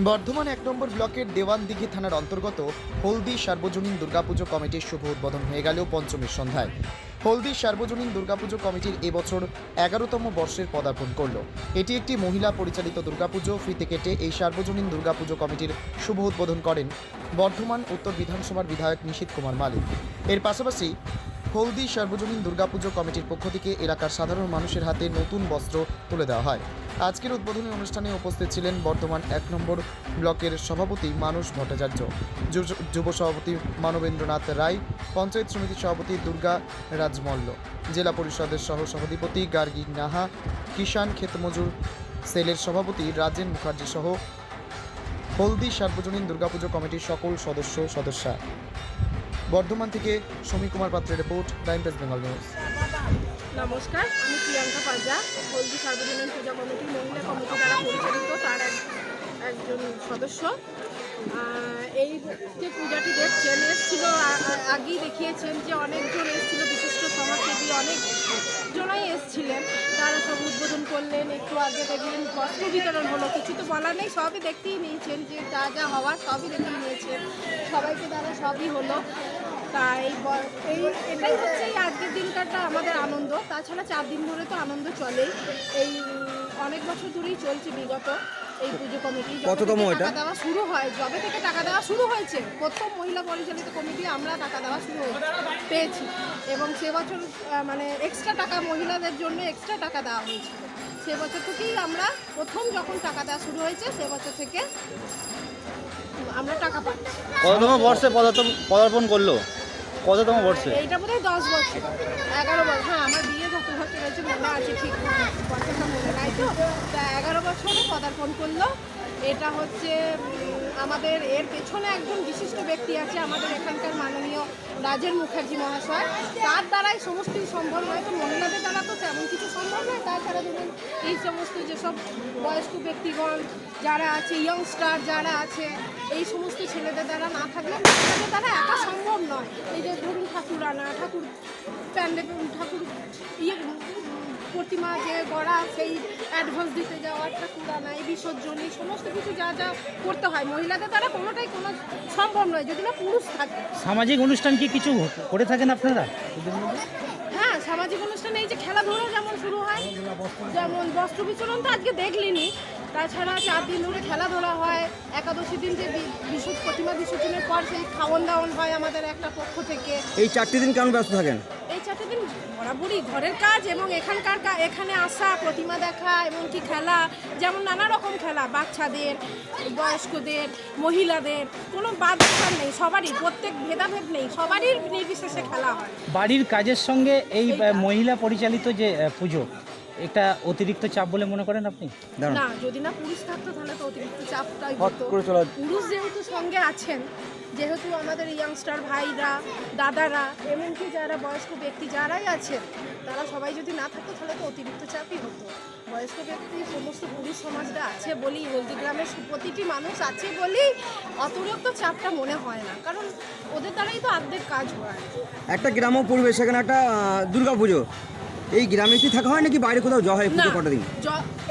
বর্ধমান এক নম্বর ব্লকের দেওয়ানদিঘি থানার অন্তর্গত হলদি সার্বজনীন দুর্গাপুজো কমিটির শুভ উদ্বোধন হয়ে গেল পঞ্চমীর সন্ধ্যায়। হলদি সার্বজনীন দুর্গাপুজো কমিটির এবছর এগারোতম বর্ষের পদার্পণ করল। এটি একটি মহিলা পরিচালিত দুর্গাপুজো, ফ্রিতে কেটে এই সার্বজনীন দুর্গাপুজো কমিটির শুভ উদ্বোধন করেন বর্ধমান উত্তর বিধানসভার বিধায়ক নিশীত কুমার মালিক। এর পাশাপাশি হলদি সার্বজনীন দুর্গাপুজো কমিটির পক্ষ থেকে এলাকার সাধারণ মানুষের হাতে নতুন বস্ত্র তুলে দেওয়া হয়। আজকের উদ্বোধনী অনুষ্ঠানে উপস্থিত ছিলেন বর্তমান এক নম্বর ব্লকের সভাপতি মানুষ ভট্টাচার্য, যুব- সভাপতি মানবেন্দ্রনাথ রায়, পঞ্চায়েত সমিতির সভাপতি দুর্গা রাজমল্ল, জেলা পরিষদের সহ সভাধিপতি গার্গী নাহা, কিষাণ ক্ষেতমজুর সেলের সভাপতি রাজেন মুখার্জি সহ হলদি সার্বজনীন দুর্গাপুজো কমিটির সকল সদস্য সদস্যা। বর্ধমান থেকে সমী কুমার পাত্রের report Time Press Bengal news. নমস্কার, আমি প্রিয়াঙ্কা পাজা, হলদি সার্বজনীন পূজা কমিটি মহিলা কমিটি দ্বারা পরিচালিত, তার এক, একজন সদস্য। এই যে পূজাটি দেখছেন, এসেছিল আগেই দেখিয়েছেন যে অনেকজন এসেছিল, বিশিষ্ট সমাজসেবী অনেক জনাই এসেছিলেন। তারা সব উদ্বোধন করলেন, একটু আগে দেখলেন বস্ত্র বিতরণ হলো। কিছু তো বলার নেই, সবই দেখতেই নিয়েছেন যে যা যা হওয়ার, সবই দেখেই নিয়েছেন। সবাইকে দ্বারা সবই হলো। তাই এই এটাই হচ্ছে এই আজকের দিনটাটা আমাদের আনন্দ। তাছাড়া চার দিন ধরে তো আনন্দ চলেই। এই অনেক বছর ধরেই চলছে বিগত এই পুজো কমিটি। কততম এটা? টাকা দেওয়া শুরু হয় যবে থেকে টাকা দেওয়া শুরু হয়েছে প্রথম মহিলা পরিচালিত কমিটি আমরা টাকা দেওয়া শুরু পেয়েছি। এবং সে বছর মানে এক্সট্রা টাকা মহিলাদের জন্য এক্সট্রা টাকা দেওয়া হয়েছিল সে বছর থেকেই আমরা প্রথম যখন টাকা দেওয়া শুরু হয়েছে সে বছর থেকে আমরা টাকা পাচ্ছি। কততম বর্ষে পদার্পণ করল? কততম বর্ষে? এইটা বোধ হয় দশ বছর। এগারো বছর। হ্যাঁ আমার বিয়ে যত বছর হয়েছে মনে আছে ঠিক বছরটা মনে নাই তো। তা এগারো বছরে পদার্পণ করল। এটা হচ্ছে, আমাদের এর পেছনে একজন বিশিষ্ট ব্যক্তি আছে আমাদের এখানকার মাননীয় রাজের মুখার্জি মহাশয়। তার দ্বারাই সমস্ত সম্ভব নয়, তো মহিলাদের দ্বারা তো তেমন কিছু সম্ভব নয়। তাছাড়া ধরুন, এই সমস্ত যেসব বয়স্ক ব্যক্তিগণ যারা আছে ইয়ংস্টার যারা আছে, এই সমস্ত ছেলেদের দ্বারা না থাকলে মহিলাদের দ্বারা একা সম্ভব নয়। এই যে ধরুন ঠাকুর আনা ঠাকুর প্যান্ডে ঠাকুর ইয়ে প্রতিমা যে গড়া সেই অ্যাডভান্স দিতে যাওয়া ঠাকুর আনা এই বিসর্জন সমস্ত কিছু যা যা করতে হয় মহিলাদের দ্বারা কোনোটাই কোনো সম্ভব নয় যদি না পুরুষ থাকে। সামাজিক অনুষ্ঠান কি কিছু করে থাকেন আপনারা? হ্যাঁ সামাজিক অনুষ্ঠানে এই যে খেলাধুলো যেমন শুরু হয় যেমন বস্ত্র বিচরণ তো আজকে দেখলিনি তাছাড়া চার দিন ধরে খেলাধুলা হয় একাদশী দিন যে বিশুদ্ধ প্রতিমা বিসর্জনের পর সেই খাওয়ান দাওয়ান হয় আমাদের একটা পক্ষ থেকে। এই চারটি দিন কেমন ব্যস্ত থাকেন? দিন বরাবরই ঘরের কাজ এবং এখানকার কা- এখানে আসা প্রতিমা দেখা এবং কি খেলা যেমন নানা রকম খেলা বাচ্চাদের বয়স্কদের মহিলাদের কোনো বাদ নেই সবারই প্রত্যেক ভেদাভেদ নেই সবারই নির্বিশেষে খেলা হয়। বাড়ির কাজের সঙ্গে এই মহিলা পরিচালিত যে পুজো এটা অতিরিক্ত চাপ বলে মনে করেন আপনি? না যদি না পুরুষ থাকতো তাহলে তো অতিরিক্ত চাপটাই হতো। পুরুষ যেহেতু সঙ্গে আছেন যেহেতু আমাদের ইয়াংস্টার ভাইরা দাদারা এমনকি যারা বয়স্ক ব্যক্তি যারাই আছেন তারা সবাই যদি না থাকতো তাহলে তো অতিরিক্ত চাপই হতো। বয়স্ক ব্যক্তি সমস্ত পুরুষ সমাজটা আছে বলেই হলদিগ্রামের প্রতিটি মানুষ আছে বলেই অতিরিক্ত চাপটা মনে হয় না। কারণ ওদের দ্বারাই তো অর্ধেক কাজ হয়। একটা গ্রাম্য পরিবেশ সেখানে একটা দুর্গা পুজো এই গ্রামে কি থাকা হয় নাকি বাইরে কোথাও যাওয়া হয় পুজো কটা দিন?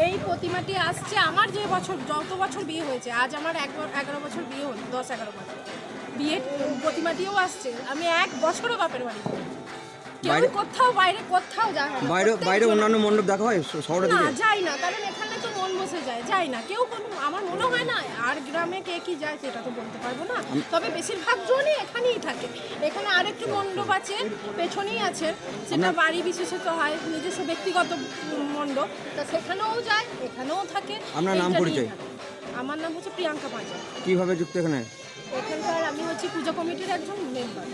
এই প্রতিমাটি আসছে আমার যে বছর যত বছর বিয়ে হয়েছে আজ আমার এক এগারো বছর বিয়ে হলো দশ এগারো বছর। বিয়ে প্রতিমাটিও আসছে। আমি এক বছরও বাপের বাড়ি কেউ কোথাও বাইরে কোথাও যায় না। বাইরে বাইরে অন্যান্য মণ্ডপ দেখা হয় শ- শহরের না যাই না কারণ এখানে তো মন বসে যায় যাই না। কেউ কোনো আমার মনে হয় না আর গ্রামে কে কি যায় সেটা তো বলতে পারব না। তবে বেশিরভাগ জনই এখানেই থাকে। এখানে আরেকটি মণ্ডপ আছে পেছনেই আছে। সেটা বাড়ি বিশেষত হয় নিজস্ব ব্যক্তিগত মণ্ডপ। তা সেখানেও যায় এখানেও থাকে আপনার নাম পরিচয়? আমার নাম হচ্ছে প্রিয়াঙ্কা পাঁচা। কীভাবে যুক্ত এখানে? এখানকার আমি হচ্ছি পূজা কমিটির একজন মেম্বার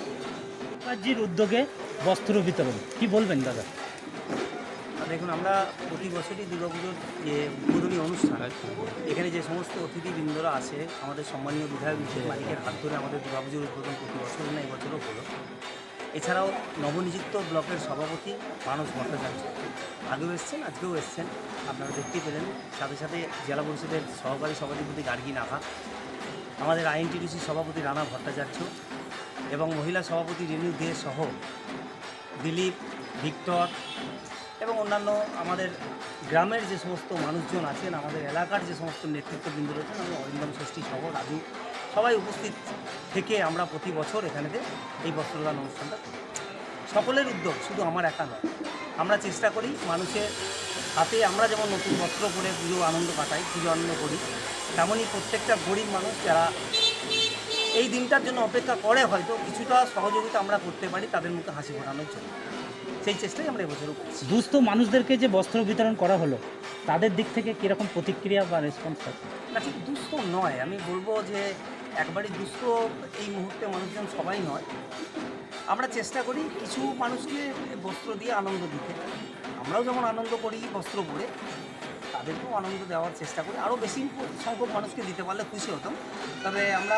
রাজ্যের উদ্যোগে বস্ত্র বিতরণ। কি বলবেন দাদা? দেখুন আমরা প্রতি বছরই দুর্গাপুজোর যে উদ্বোধনী অনুষ্ঠান এখানে যে সমস্ত অতিথিবৃন্দরা আছে আমাদের সম্মানীয় বিধায়ক মালিকের হাত ধরে আমাদের দুর্গাপুজোর উদ্বোধন প্রতি বছর না এবছরও হলো। এছাড়াও নবনিযুক্ত ব্লকের সভাপতি মানস ভট্টাচার্য। আগেও এসছেন, আজকেও এসছেন। আপনারা দেখতেই পেলেন। সাথে সাথে জেলা পরিষদের সহকারী সভাধিপতি গার্গী নাহা, আমাদের আইএনটিডিসি সভাপতি রানা ভট্টাচার্য এবং মহিলা সভাপতি রেণু দে সহ দিলীপ, ভিক্টর এবং অন্যান্য আমাদের গ্রামের যে সমস্ত মানুষজন আছেন, আমাদের এলাকার যে সমস্ত নেতৃত্ববৃন্দ রয়েছেন আমি অরিন্দম ষষ্ঠী সহ রাজু সবাই উপস্থিত থেকে আমরা প্রতি বছর এখানেতে এই বস্ত্রদান অনুষ্ঠানটা করি। সকলের উদ্যোগ শুধু আমার একা নয়। আমরা চেষ্টা করি মানুষের হাতে আমরা যেমন নতুন বস্ত্র পরে পুজো আনন্দ কাটাই পুজো আনন্দ করি তেমনই প্রত্যেকটা গরিব মানুষ যারা এই দিনটার জন্য অপেক্ষা করে হয়তো কিছুটা সহযোগিতা আমরা করতে পারি তাদের মুখে হাসি ফোটানোর জন্য। সেই চেষ্টাই আমরা এবছরও করছি। দুস্থ মানুষদেরকে যে বস্ত্র বিতরণ করা হলো তাদের দিক থেকে কীরকম প্রতিক্রিয়া বা রেসপন্স থাকে না ঠিক দুস্থ নয়। আমি বলব যে একবারই দুস্থ এই মুহূর্তে মানুষজন সবাই নয়। আমরা চেষ্টা করি কিছু মানুষকে বস্ত্র দিয়ে আনন্দ দিতে। আমরাও যেমন আনন্দ করি বস্ত্র পরে তাদেরকেও আনন্দ দেওয়ার চেষ্টা করি। আরও বেশি সংখ্যক মানুষকে দিতে পারলে খুশি হতাম। তবে আমরা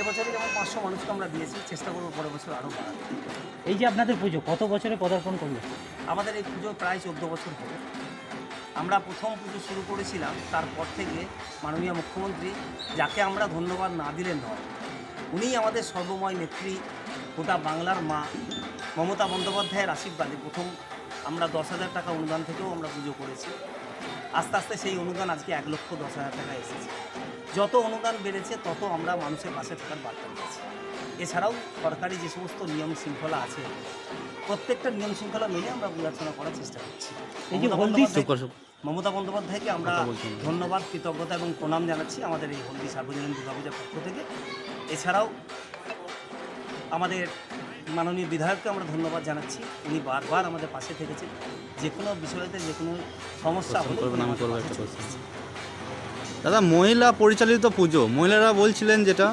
এবছরে যেমন পাঁচশো মানুষকে আমরা দিয়েছি চেষ্টা করব পরের বছর আরও বাড়াতে। এই যে আপনাদের পুজো কত বছরে পদার্পণ করল আমাদের এই পুজো প্রায় চোদ্দ বছর হলো আমরা প্রথম পুজো শুরু করেছিলাম, তারপর থেকে মাননীয় মুখ্যমন্ত্রী, যাকে আমরা ধন্যবাদ না দিলে নয়, উনিই আমাদের সর্বময় নেত্রী, গোটা বাংলার মা মমতা বন্দ্যোপাধ্যায়ের আশীর্বাদে প্রথম আমরা দশ হাজার টাকা অনুদান থেকেও আমরা পুজো করেছি। আস্তে আস্তে সেই অনুদান আজকে এক লক্ষ দশ হাজার টাকা এসেছে। যত অনুদান বেড়েছে, তত আমরা মানুষের পাশে থাকার বার্তা দিয়েছি। এছাড়াও সরকারি যে সমস্ত নিয়ম শৃঙ্খলা আছে প্রত্যেকটা নিয়ম শৃঙ্খলা মেনে আমরা বিবেচনা করার চেষ্টা করছি। মমতা বন্দ্যোপাধ্যায়কে আমরা ধন্যবাদ কৃতজ্ঞতা এবং প্রণাম জানাচ্ছি আমাদের এই হলদি সার্বজনীন দুর্গাপূজার পক্ষ থেকে। এছাড়াও আমাদের মাননীয় বিধায়ককে আমরা ধন্যবাদ জানাচ্ছি। উনি বারবার আমাদের পাশে থেকেছেন। যে কোনো বিষয়তে যে কোনো সমস্যা দাদা মহিলা পরিচালিত পুজো মহিলারা বলছিলেন যেটা?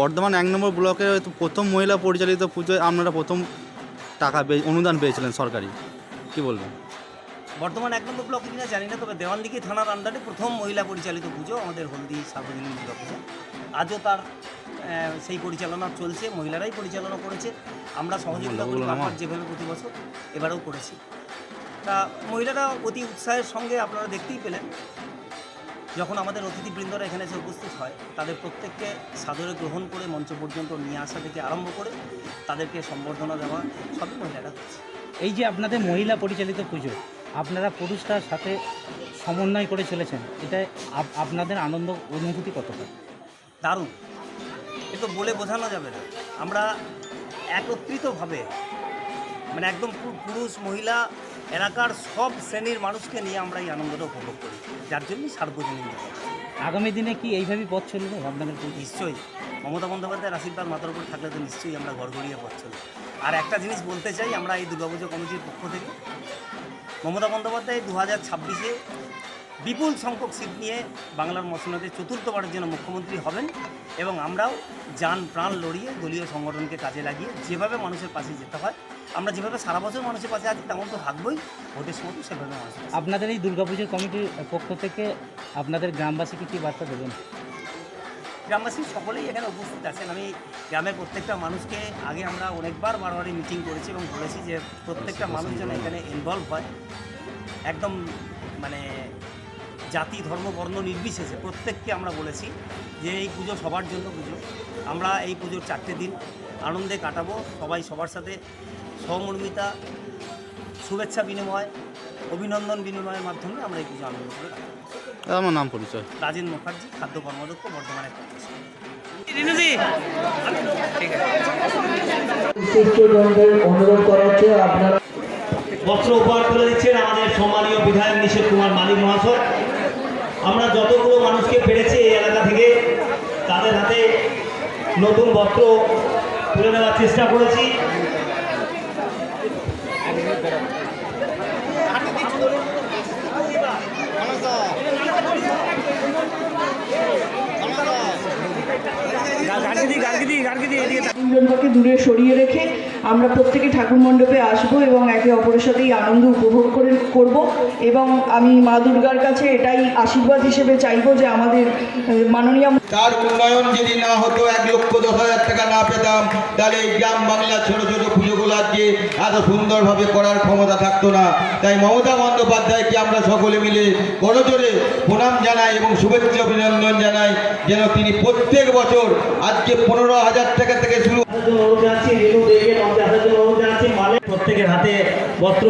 বর্ধমান এক নম্বর হয়তো প্রথম মহিলা পরিচালিত পুজোয় আপনারা প্রথম টাকা পেয়ে অনুদান পেয়েছিলেন সরকারি। কি বলবেন? বর্তমান এক নম্বর ব্লকে কিনা জানি না তবে দেওয়ানদিঘি থানার আন্ডারে প্রথম মহিলা পরিচালিত পুজো আমাদের হলদি সার্বজনীন দুর্গা পুজো। আজও তার সেই পরিচালনা চলছে মহিলারাই পরিচালনা করেছে। আমরা সহযোগিতা করি আমার। যেভাবে প্রতি বছর এবারেও করেছি। তা মহিলারা অতি উৎসাহের সঙ্গে আপনারা দেখতেই পেলেন। যখন আমাদের অতিথিবৃন্দরা এখানে এসে উপস্থিত হয় তাদের প্রত্যেককে সাদরে গ্রহণ করে মঞ্চ পর্যন্ত নিয়ে আসা থেকে আরম্ভ করে তাদেরকে সম্বর্ধনা দেওয়া সবই মহিলারা এই যে আপনাদের মহিলা পরিচালিত পুজো আপনারা পুরুষটার সাথে সমন্বয় করে চলেছেন এটা আপ- আপনাদের আনন্দ অনুভূতি কতটা? দারুণ। এ তো বলে বোঝানো যাবে না। আমরা একত্রিতভাবে মানে একদম পুরুষ মহিলা এলাকার সব শ্রেণির মানুষকে নিয়ে আমরা এই আনন্দটা উপভোগ করি। যার জন্যই সার্বজনীন। আগামী দিনে কি এইভাবেই পথ চলবে আপনাদের নিশ্চয়ই। মমতা বন্দ্যোপাধ্যায়ের আশীর্বাদ মাথার উপর থাকলে তো নিশ্চয়ই আমরা গড়গড়িয়ে পথ চলি আর একটা জিনিস বলতে চাই আমরা এই দুর্গাপুজো কমিটির পক্ষ থেকে মমতা বন্দ্যোপাধ্যায় দু হাজার ছাব্বিশে বিপুল সংখ্যক সিট নিয়ে বাংলার মসনদে চতুর্থবারের জন্য মুখ্যমন্ত্রী হবেন এবং আমরাও যান প্রাণ লড়িয়ে দলীয় সংগঠনকে কাজে লাগিয়ে যেভাবে মানুষের পাশে যেতে হয় আমরা যেভাবে সারা বছর মানুষের পাশে আছি তেমন তো থাকবোই। ভোটের সময় সেভাবে মানুষের আপনাদের এই দুর্গাপুজোর কমিটির পক্ষ থেকে আপনাদের গ্রামবাসীকে কি বার্তা দেবেন? গ্রামবাসী সকলেই এখানে উপস্থিত আছেন। আমি গ্রামের প্রত্যেকটা মানুষকে আগে আমরা অনেকবার বারবারই মিটিং করেছি এবং বলেছি যে প্রত্যেকটা মানুষ যেন এখানে ইনভলভ হয়। একদম মানে জাতি ধর্ম বর্ণ নির্বিশেষে প্রত্যেককে আমরা বলেছি যে এই পুজো সবার জন্য পুজো। আমরা এই পুজোর চারটে দিন আনন্দে কাটাবো সবাই সবার সাথে সহমর্মিতা শুভেচ্ছা বিনিময় অভিনন্দন বিনিময়ের মাধ্যমে আমরা এই পুজো আনন্দ করে আমার নাম পরিচয়। রাজেন মুখার্জি খাদ্য কর্মদক্ষ বর্ধমানের অনুরোধ করা হচ্ছে আপনারা বস্ত্র উপহার তুলে দিচ্ছেন আমাদের সম্মানীয় বিধায়ক নিষেধ কুমার মালিক মহাশয়। আমরা যতগুলো মানুষকে পেরেছি এই এলাকা থেকে তাদের হাতে নতুন বস্ত্র তুলে দেওয়ার চেষ্টা করেছি। তিনজনকে দূরে সরিয়ে রেখে আমরা প্রত্যেকে ঠাকুর মণ্ডপে আসব এবং একে অপরের সাথে এই আনন্দ উপভোগ করে করব এবং আমি মা দুর্গার কাছে এটাই আশীর্বাদ হিসেবে চাইব যে আমাদের মাননীয় তার উন্নয়ন যদি না হতো এক লক্ষ দশ হাজার টাকা না পেতাম তাহলে এই গ্রাম বাংলার ছোট ছোট পুজোগুলো আজকে এত সুন্দরভাবে করার ক্ষমতা থাকতো না। তাই মমতা বন্দ্যোপাধ্যায়কে আমরা সকলে মিলে করজোরে প্রণাম জানাই এবং শুভেচ্ছা অভিনন্দন জানাই যেন তিনি প্রত্যেক বছর আজকে পনেরো হাজার টাকা থেকে শুরু প্রত্যেকের হাতে বস্ত্র